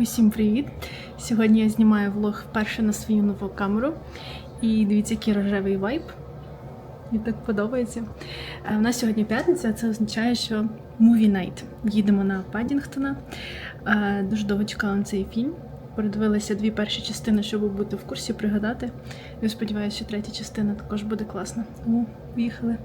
Усім привіт! Сьогодні я знімаю влог вперше на свою нову камеру. І дивіться, який рожевий вайб. Мені так подобається. Е, У нас сьогодні п'ятниця, це означає, що Movie Night. Їдемо на Паддінгтона. Е, Дуже довго чекала на цей фільм. Передивилася дві перші частини, щоб бути в курсі, пригадати. Я сподіваюся, що третя частина також буде класна. Тому поїхали.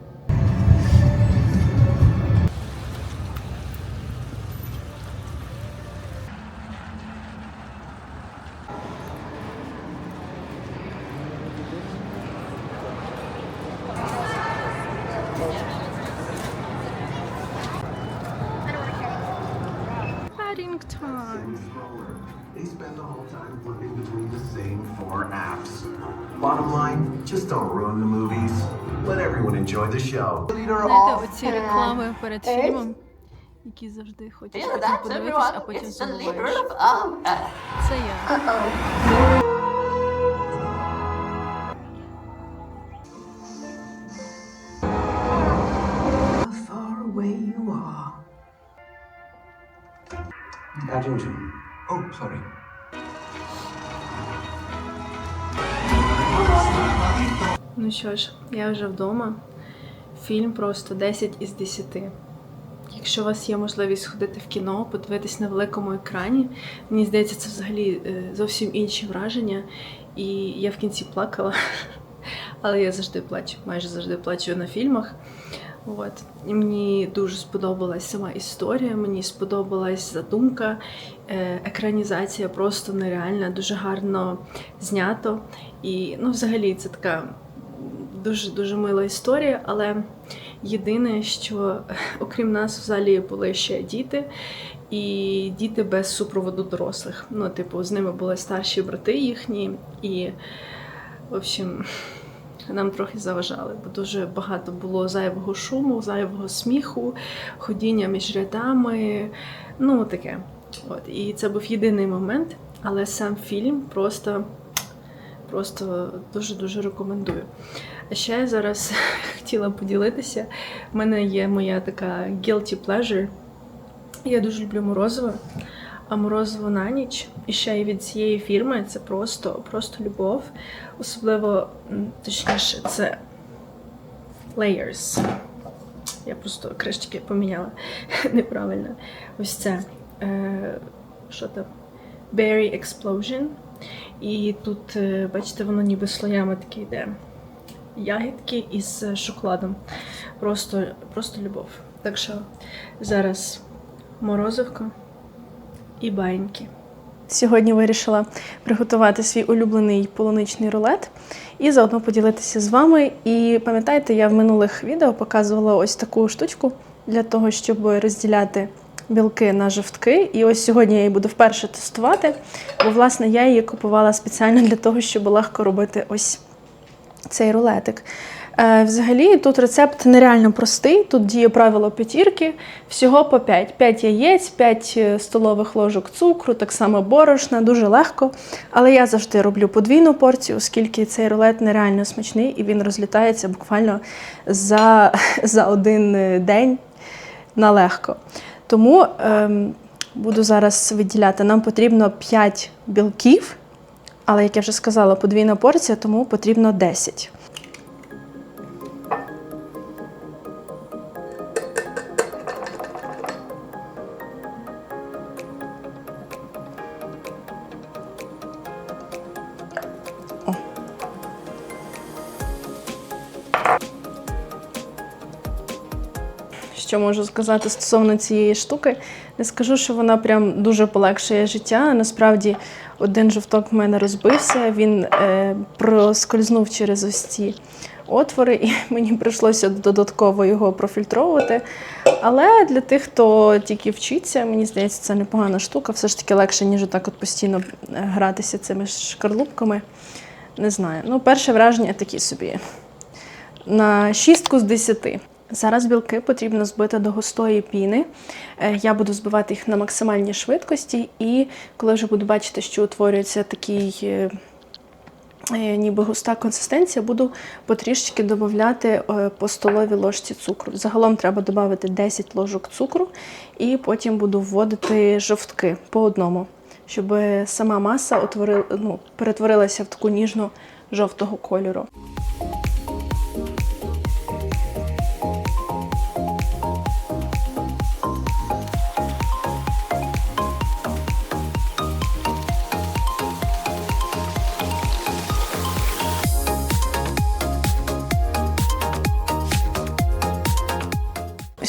They spend the whole time flipping between the same four apps. Bottom line, just don't ruin the movies. Let everyone enjoy the show. Leader Знаєте, off. оці реклами перед фільмом, які завжди хочуть Yeah, потім that's подивитись, а everyone. потім It's the leader забуваєш. of all. Uh, Це я. How far away you are. Paddington. Oh, sorry. Ну що ж, я вже вдома. Фільм просто 10 із 10. Якщо у вас є можливість сходити в кіно, подивитись на великому екрані, мені здається, це взагалі е, зовсім інші враження. І я в кінці плакала, але я завжди плачу, майже завжди плачу на фільмах. От. І мені дуже сподобалась сама історія, мені сподобалась задумка, е, екранізація просто нереальна, дуже гарно знято. І ну, взагалі це така дуже дуже мила історія, але єдине, що окрім нас в залі були ще діти, і діти без супроводу дорослих. Ну, типу, з ними були старші брати їхні, і, в общем, нам трохи заважали, бо дуже багато було зайвого шуму, зайвого сміху, ходіння між рядами, ну таке. От. І це був єдиний момент, але сам фільм просто, просто дуже-дуже рекомендую. А ще я зараз хотіла поділитися. У мене є моя така guilty pleasure. Я дуже люблю морозиво. А морозиво на ніч. І ще й від цієї фірми це просто, просто любов. Особливо, точніше, це Layers. Я просто кришечки поміняла неправильно. Ось це. Е, що там? Berry Explosion. І тут, е, бачите, воно ніби слоями таке йде. Ягідки із шоколадом. Просто, просто любов. Так що зараз морозивко і баньки. Сьогодні вирішила приготувати свій улюблений полуничний рулет і заодно поділитися з вами. І пам'ятаєте, я в минулих відео показувала ось таку штучку для того, щоб розділяти білки на жовтки. І ось сьогодні я її буду вперше тестувати, бо власне я її купувала спеціально для того, щоб легко робити ось цей рулетик. Е, Взагалі тут рецепт нереально простий. Тут діє правило п'ятірки, всього по 5. 5 яєць, 5 столових ложок цукру, так само борошна, дуже легко. Але я завжди роблю подвійну порцію, оскільки цей рулет нереально смачний і він розлітається буквально за, за один е, день на легко. Тому ем, буду зараз виділяти. Нам потрібно 5 білків, але як я вже сказала, подвійна порція, тому потрібно 10. Що можу сказати стосовно цієї штуки? Не скажу, що вона прям дуже полегшує життя. Насправді, один жовток в мене розбився, він е, проскользнув через ось ці отвори, і мені прийшлося додатково його профільтровувати. Але для тих, хто тільки вчиться, мені здається, це непогана штука. Все ж таки легше, ніж отак от постійно е, гратися цими шкарлупками. Не знаю. Ну, перше враження такі собі. На шістку з десяти. Зараз білки потрібно збити до густої піни. Е, Я буду збивати їх на максимальній швидкості, і коли вже буду бачити, що утворюється такий е, е, ніби густа консистенція, буду потрішечки додати по столовій ложці цукру. Загалом треба додати 10 ложок цукру, і потім буду вводити жовтки по одному. щоб сама маса утворила, ну, перетворилася в таку ніжну жовтого кольору.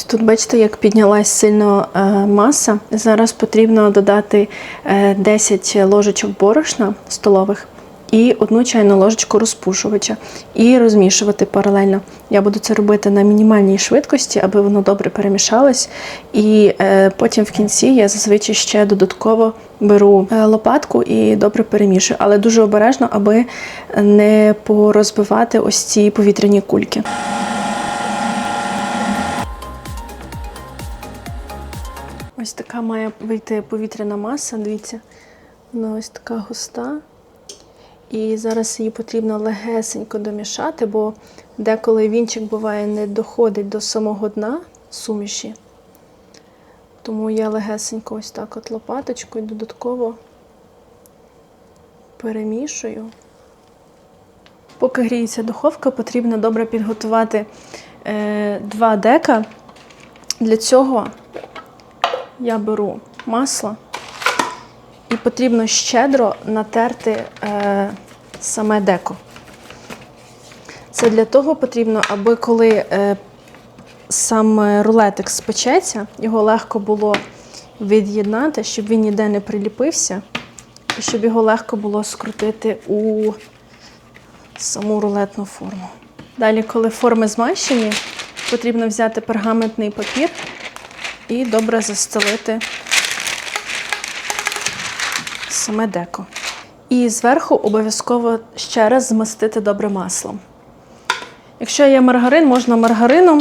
Тут бачите, як піднялась сильно е, маса. Зараз потрібно додати е, 10 ложечок борошна столових і одну чайну ложечку розпушувача і розмішувати паралельно. Я буду це робити на мінімальній швидкості, аби воно добре перемішалось. І е, потім в кінці я зазвичай ще додатково беру е, лопатку і добре перемішую, але дуже обережно, аби не порозбивати ось ці повітряні кульки. Ось така має вийти повітряна маса. Дивіться, вона ось така густа. І зараз її потрібно легесенько домішати, бо деколи вінчик буває не доходить до самого дна суміші. Тому я легесенько ось так от лопаточкою додатково перемішую. Поки гріється духовка, потрібно добре підготувати е, два дека. Для цього я беру масло і потрібно щедро натерти е, саме деко. Це для того потрібно, аби коли е, сам рулетик спечеться, його легко було від'єднати, щоб він ніде не приліпився, і щоб його легко було скрутити у саму рулетну форму. Далі, коли форми змащені, потрібно взяти пергаментний папір і добре застелити саме деко. І зверху обов'язково ще раз змастити добре маслом. Якщо є маргарин, можна маргарином,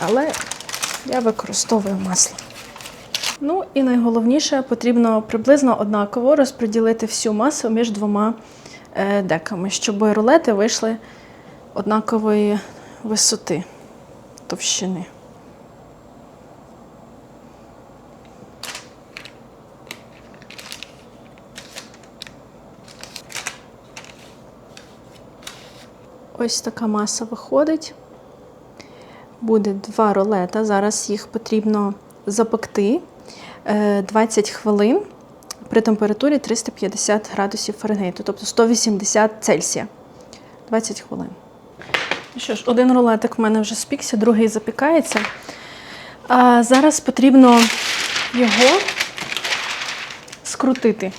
але я використовую масло. Ну і найголовніше, потрібно приблизно однаково розподілити всю масу між двома е, деками, щоб рулети вийшли однакової висоти товщини. Ось така маса виходить. Буде два рулета. Зараз їх потрібно запекти е, 20 хвилин при температурі 350 градусів Фаренгейту, тобто 180 Цельсія. 20 хвилин. Ну Що ж, один рулетик в мене вже спікся, другий запікається. А зараз потрібно його скрутити.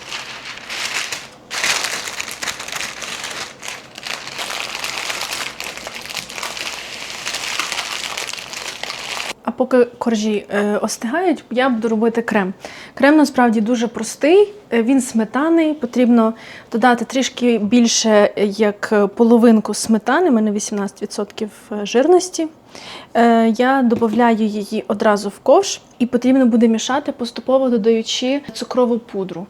А поки коржі е, остигають, я буду робити крем. Крем насправді дуже простий, е, він сметаний. Потрібно додати трішки більше, е, як половинку сметани, у мене 18% жирності. Я додаю її одразу в ковш і потрібно буде мішати, поступово додаючи цукрову пудру.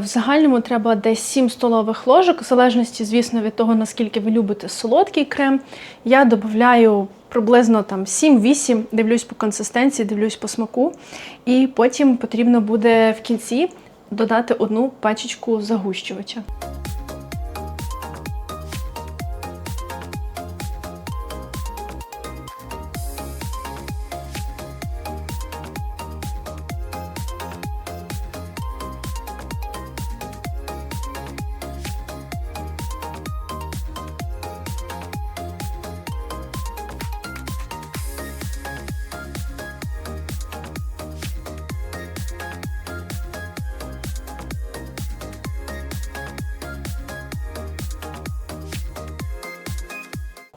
В загальному треба десь 7 столових ложок, в залежності, звісно, від того, наскільки ви любите солодкий крем. Я додаю приблизно там 7-8, дивлюсь по консистенції, дивлюсь по смаку. І потім потрібно буде в кінці додати одну пачечку загущувача.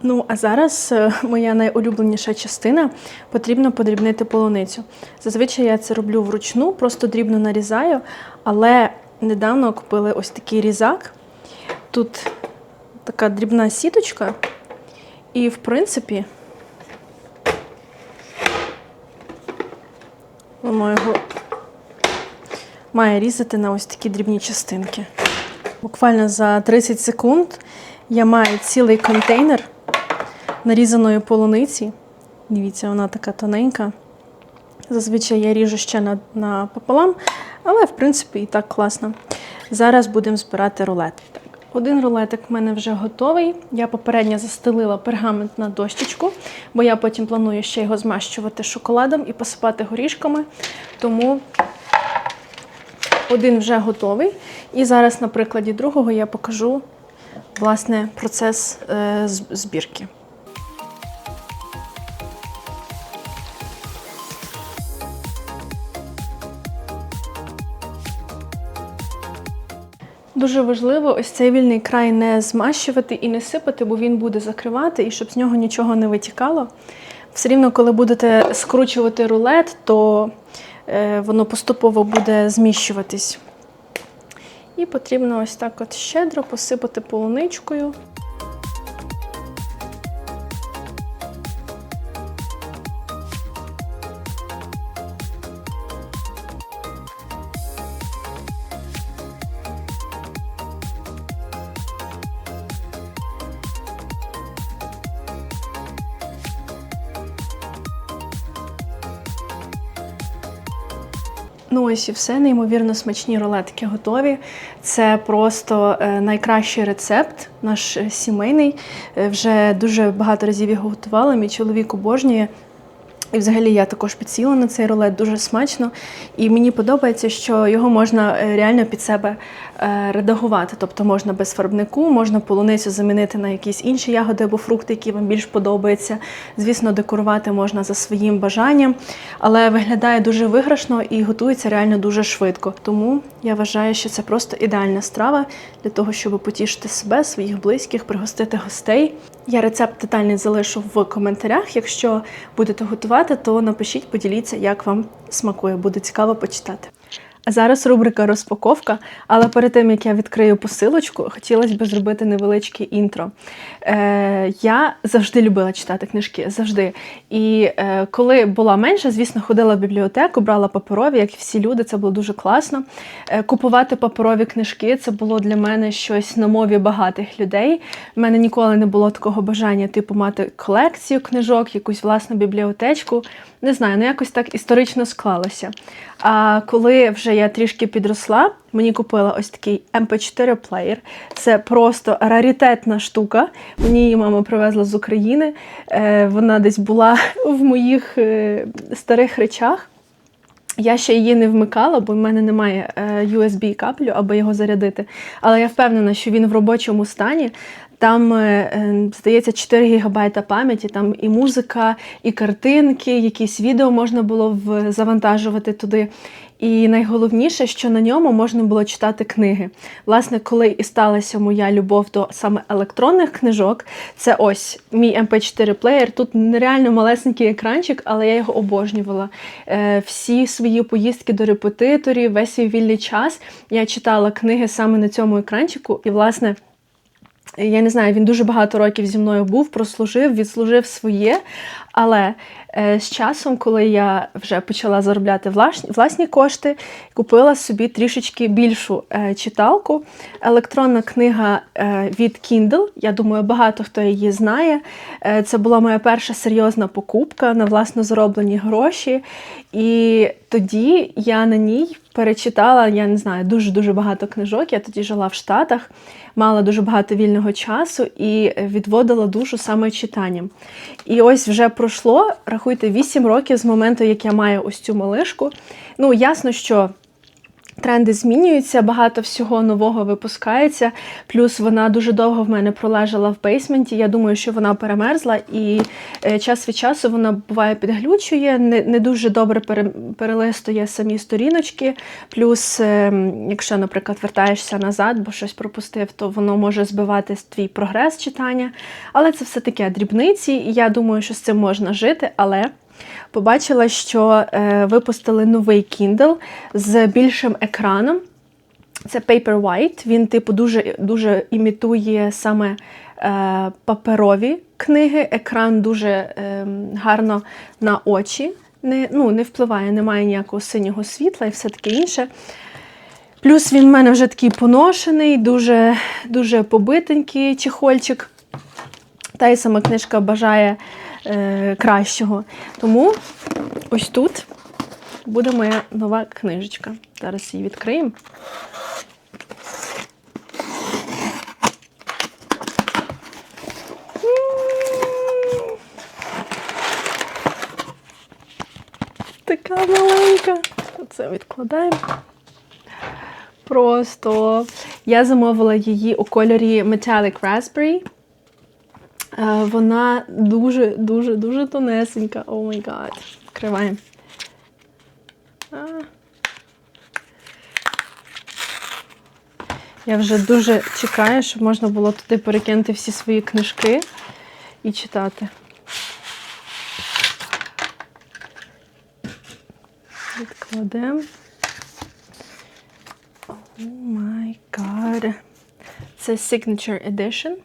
Ну, а зараз е, моя найулюбленіша частина потрібно подрібнити полуницю. Зазвичай я це роблю вручну, просто дрібно нарізаю, але недавно купили ось такий різак. Тут така дрібна сіточка, і, в принципі, воно його має різати на ось такі дрібні частинки. Буквально за 30 секунд я маю цілий контейнер нарізаної полуниці. Дивіться, вона така тоненька. Зазвичай я ріжу ще на, на пополам, але в принципі і так класно. Зараз будемо збирати рулет. Так, один рулетик в мене вже готовий. Я попередньо застелила пергамент на дощечку, бо я потім планую ще його змащувати шоколадом і посипати горішками. Тому один вже готовий. І зараз на прикладі другого я покажу власне процес е, збірки. Дуже важливо ось цей вільний край не змащувати і не сипати, бо він буде закривати, і щоб з нього нічого не витікало. Все рівно, коли будете скручувати рулет, то е, воно поступово буде зміщуватись. І потрібно ось так от щедро посипати полуничкою. Ось і все. Неймовірно смачні рулетики готові. Це просто е, найкращий рецепт, наш е, сімейний. Е, Вже дуже багато разів його готувала. Мій чоловік обожнює. І взагалі я також підсіла на цей рулет дуже смачно. І мені подобається, що його можна е, реально під себе е, редагувати. Тобто можна без фарбнику, можна полуницю замінити на якісь інші ягоди або фрукти, які вам більш подобаються. Звісно, декорувати можна за своїм бажанням, але виглядає дуже виграшно і готується реально дуже швидко. Тому я вважаю, що це просто ідеальна страва для того, щоб потішити себе, своїх близьких, пригостити гостей. Я рецепт детальний залишу в коментарях. Якщо будете готувати, то напишіть, поділіться, як вам смакує. Буде цікаво почитати. Зараз рубрика розпаковка. Але перед тим як я відкрию посилочку, хотілося б зробити невеличке інтро. Е, я завжди любила читати книжки, завжди. І е, коли була менша, звісно, ходила в бібліотеку, брала паперові, як і всі люди, це було дуже класно. Е, купувати паперові книжки це було для мене щось на мові багатих людей. У мене ніколи не було такого бажання, типу, мати колекцію книжок, якусь власну бібліотечку. Не знаю, ну якось так історично склалося. А коли вже я трішки підросла, мені купила ось такий MP4 плеєр. Це просто раритетна штука. Мені її мама привезла з України. Е, Вона десь була в моїх е, старих речах. Я ще її не вмикала, бо в мене немає е, USB кабелю, аби його зарядити. Але я впевнена, що він в робочому стані. Там, е, е, здається, 4 ГБ пам'яті, там і музика, і картинки, якісь відео можна було завантажувати туди. І найголовніше, що на ньому можна було читати книги. Власне, коли і сталася моя любов до саме електронних книжок, це ось мій MP4 плеєр. Тут нереально малесенький екранчик, але я його обожнювала. Е, Всі свої поїздки до репетиторів, весь свій вільний час я читала книги саме на цьому екранчику. І, власне, я не знаю, він дуже багато років зі мною був, прослужив, відслужив своє. Але з часом, коли я вже почала заробляти власні, кошти, купила собі трішечки більшу е, читалку. Електронна книга е, від Kindle. Я думаю, багато хто її знає. Е, це була моя перша серйозна покупка на власно зароблені гроші. І тоді я на ній перечитала, я не знаю, дуже-дуже багато книжок. Я тоді жила в Штатах, мала дуже багато вільного часу і відводила душу саме читанням. І ось вже пройшло, рахуйте, 8 років з моменту, як я маю ось цю малишку. Ну, ясно, що. Тренди змінюються, багато всього нового випускається. Плюс вона дуже довго в мене пролежала в бейсменті. Я думаю, що вона перемерзла, і е, час від часу вона буває підглючує, не, не дуже добре перелистує самі сторіночки. Плюс, е, якщо, наприклад, вертаєшся назад, бо щось пропустив, то воно може збивати твій прогрес читання. Але це все таке дрібниці, і я думаю, що з цим можна жити. Але побачила, що е, випустили новий Kindle з більшим екраном. Це Paperwhite. Він, типу, дуже, дуже імітує саме е, паперові книги. Екран дуже е, гарно на очі. Не, ну, не впливає, немає ніякого синього світла і все таке інше. Плюс він в мене вже такий поношений, дуже, дуже побитенький чехольчик. Та й сама книжка бажає е, кращого. Тому ось тут буде моя нова книжечка. Зараз її відкриємо. Така маленька. Це відкладаємо. Просто я замовила її у кольорі Metallic Raspberry. Е, Вона дуже, дуже, дуже тонесенька. О май гад. Відкриваємо. А. Я вже дуже чекаю, щоб можна було туди перекинути всі свої книжки і читати. Відкладемо. О май гад. Це Signature Edition.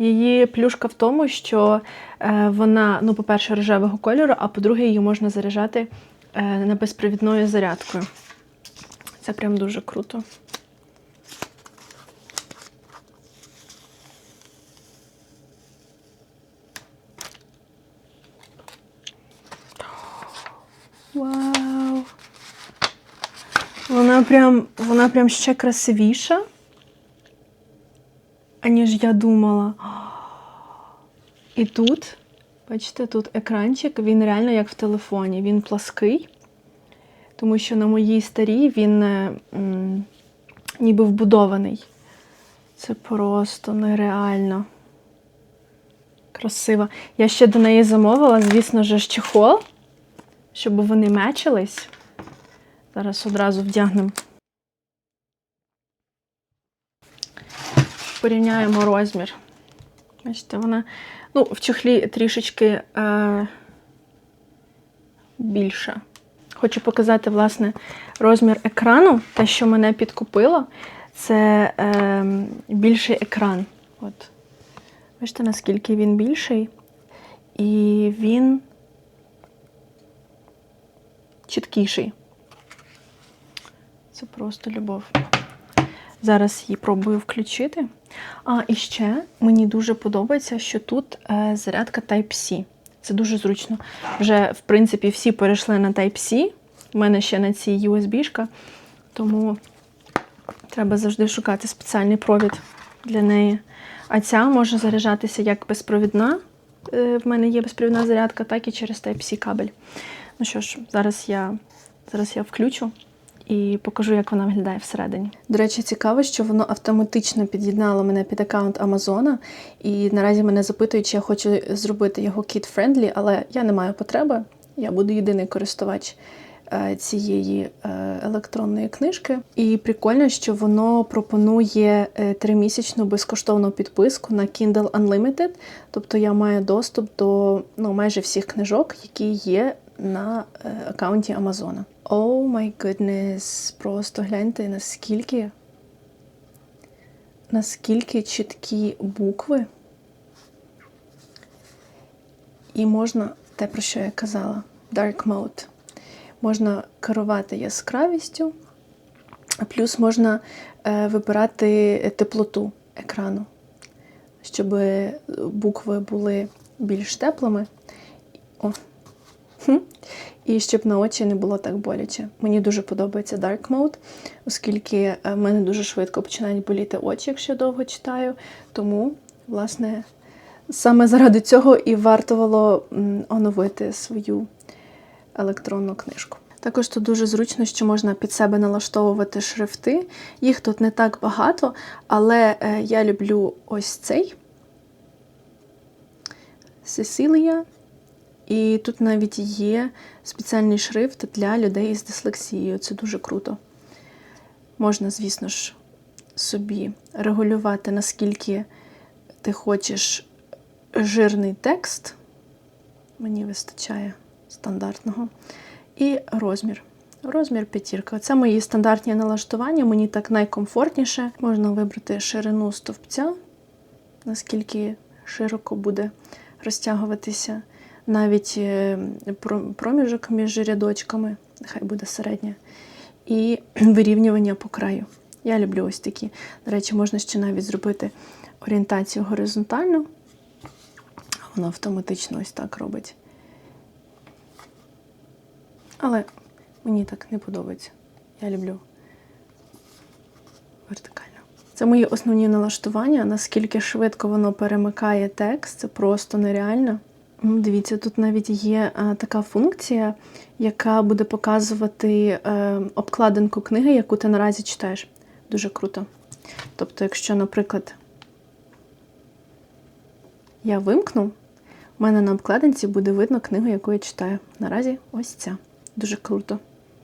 Її плюшка в тому, що е, вона, ну, по-перше, рожевого кольору, а по-друге, її можна заряджати е, на безпровідною зарядкою. Це прям дуже круто. Вау! Вона прям, вона прям ще красивіша, аніж я думала. І тут, бачите, тут екранчик, він реально як в телефоні. Він плаский, тому що на моїй старій він е, м, ніби вбудований. Це просто нереально. Красиво. Я ще до неї замовила, звісно ж, чехол, щоб вони мечились. Зараз одразу вдягнемо. Порівняємо розмір. Бачите, вона ну, в чохлі трішечки е, більша. Хочу показати, власне, розмір екрану. Те, що мене підкупило, це е, більший екран. От. Бачите, наскільки він більший. І він чіткіший. Це просто любов. Зараз її пробую включити. А, і ще мені дуже подобається, що тут е, зарядка Type-C. Це дуже зручно. Вже, в принципі, всі перейшли на Type-C. У мене ще на цій USB-шка, тому треба завжди шукати спеціальний провід для неї. А ця може заряджатися як безпровідна. е, В мене є безпровідна зарядка, так і через Type-C кабель. Ну що ж, зараз я, зараз я включу і покажу, як вона виглядає всередині. До речі, цікаво, що воно автоматично під'єднало мене під аккаунт Амазона, і наразі мене запитують, чи я хочу зробити його kid-friendly, але я не маю потреби. Я буду єдиний користувач е, цієї е, електронної книжки. І прикольно, що воно пропонує е, тримісячну безкоштовну підписку на Kindle Unlimited. Тобто я маю доступ до ну, майже всіх книжок, які є на е, аккаунті Амазона. О май goodness, просто гляньте, наскільки, наскільки чіткі букви. І можна, те, про що я казала, Dark Mode. Можна керувати яскравістю, плюс можна е, вибирати теплоту екрану, щоб букви були більш теплими. О. І щоб на очі не було так боляче. Мені дуже подобається Dark Mode, оскільки е, в мене дуже швидко починають боліти очі, якщо я довго читаю. Тому, власне, саме заради цього і вартувало оновити свою електронну книжку. Також тут дуже зручно, що можна під себе налаштовувати шрифти. Їх тут не так багато, але е, я люблю ось цей Cecilia. І тут навіть є спеціальний шрифт для людей з дислексією. Це дуже круто. Можна, звісно ж, собі регулювати, наскільки ти хочеш жирний текст. Мені вистачає стандартного. І розмір. Розмір п'ятірка. Це мої стандартні налаштування, мені так найкомфортніше. Можна вибрати ширину стовпця, наскільки широко буде розтягуватися. Навіть е, проміжок між рядочками, нехай буде середня, і вирівнювання по краю. Я люблю ось такі. До речі, можна ще навіть зробити орієнтацію горизонтальну. Воно автоматично ось так робить. Але Мені так не подобається. Я люблю вертикально. Це мої основні налаштування. Наскільки швидко воно перемикає текст, це просто нереально. Дивіться, тут навіть є е, така функція, яка буде показувати е, обкладинку книги, яку ти наразі читаєш. Дуже круто. Тобто, якщо, наприклад, я вимкну, у мене на обкладинці буде видно книгу, яку я читаю. Наразі ось ця. Дуже круто.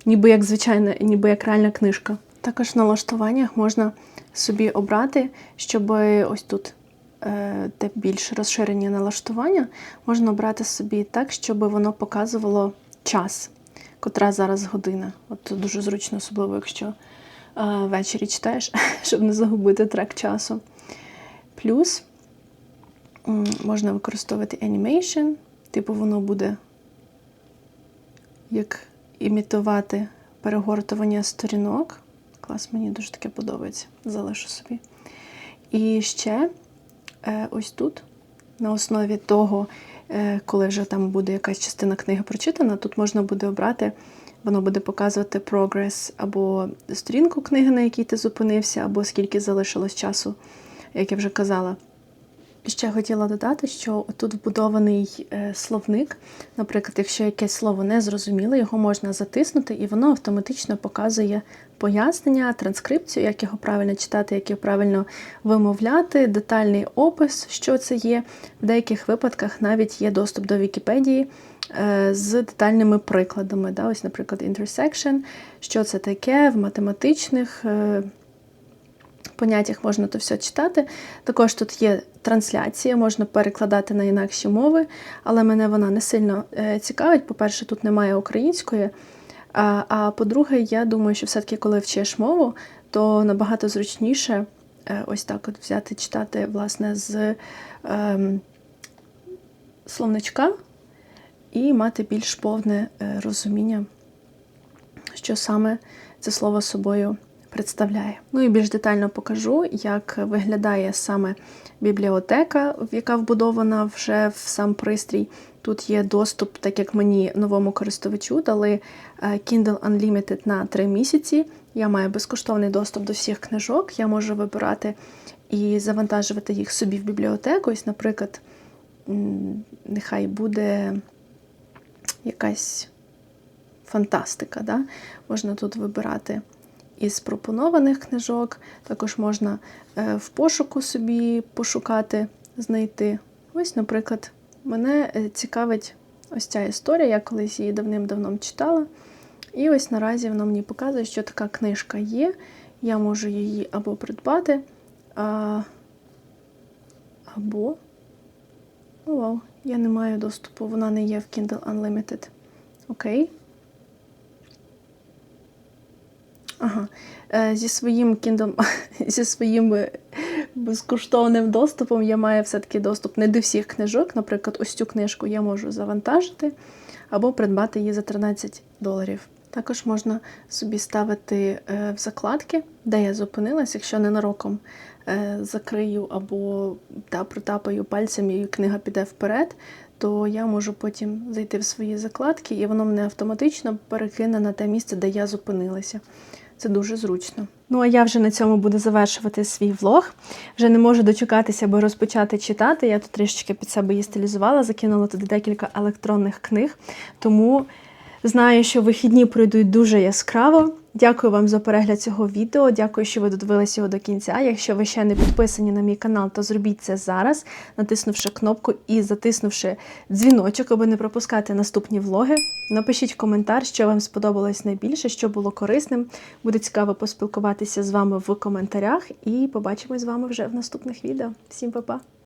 Ніби як звичайна, ніби як реальна книжка. Також в налаштуваннях можна собі обрати, щоб ось тут де більш розширені налаштування, можна обрати собі так, щоб воно показувало час, котра зараз година. От дуже зручно, особливо, якщо е, ввечері читаєш, щоб не загубити трек часу. Плюс можна використовувати animation, типу воно буде як імітувати перегортування сторінок. Клас, мені дуже таке подобається. Залишу собі. І ще ось тут, на основі того, е, коли вже там буде якась частина книги прочитана, тут можна буде обрати, воно буде показувати прогрес або сторінку книги, на якій ти зупинився, або скільки залишилось часу, як я вже казала. Ще хотіла додати, що тут вбудований е, словник. Наприклад, якщо якесь слово не зрозуміле, його можна затиснути, і воно автоматично показує пояснення, транскрипцію, як його правильно читати, як його правильно вимовляти, детальний опис, що це є. В деяких випадках навіть є доступ до Вікіпедії е, з детальними прикладами. Да? Ось, наприклад, intersection, що це таке в математичних. Поняттях можна то все читати. Також тут є трансляція, можна перекладати на інакші мови, але мене вона не сильно е, цікавить. По-перше, тут немає української. А, а по-друге, я думаю, що все-таки, коли вчиш мову, то набагато зручніше е, ось так от взяти читати власне з ем, словничка і мати більш повне е, розуміння, що саме це слово собою представляє. Ну і більш детально покажу, як виглядає саме бібліотека, яка вбудована вже в сам пристрій. Тут є доступ, так як мені новому користувачу дали е, Kindle Unlimited на 3 місяці. Я маю безкоштовний доступ до всіх книжок. Я можу вибирати і завантажувати їх собі в бібліотеку. Ось, наприклад, нехай буде якась фантастика. Да? Можна тут вибирати із пропонованих книжок. Також можна е, в пошуку собі пошукати, знайти. Ось, наприклад, мене е, цікавить ось ця історія. Я колись її давним-давно читала. І ось наразі вона мені показує, що така книжка є. Я можу її або придбати, а, або. О, вау, я не маю доступу, вона не є в Kindle Unlimited. Окей. Ага. Е, Зі своїм Kindle, зі своїм е, безкоштовним доступом я маю все-таки доступ не до всіх книжок. Наприклад, ось цю книжку я можу завантажити або придбати її за 13 доларів. Також можна собі ставити е, в закладки, де я зупинилась, якщо ненароком закрию або та протапаю пальцем і книга піде вперед, то я можу потім зайти в свої закладки, і воно мене автоматично перекине на те місце, де я зупинилася. Це дуже зручно. Ну а я вже на цьому буду завершувати свій влог. Вже не можу дочекатися, аби розпочати читати. Я тут трішечки під себе її стилізувала, закинула туди декілька електронних книг. Тому знаю, що вихідні пройдуть дуже яскраво. Дякую вам за перегляд цього відео. Дякую, що ви додивилися його до кінця. Якщо ви ще не підписані на мій канал, то зробіть це зараз, натиснувши кнопку і затиснувши дзвіночок, аби не пропускати наступні влоги. Напишіть коментар, що вам сподобалось найбільше, що було корисним. Буде цікаво поспілкуватися з вами в коментарях. І побачимось з вами вже в наступних відео. Всім па-па!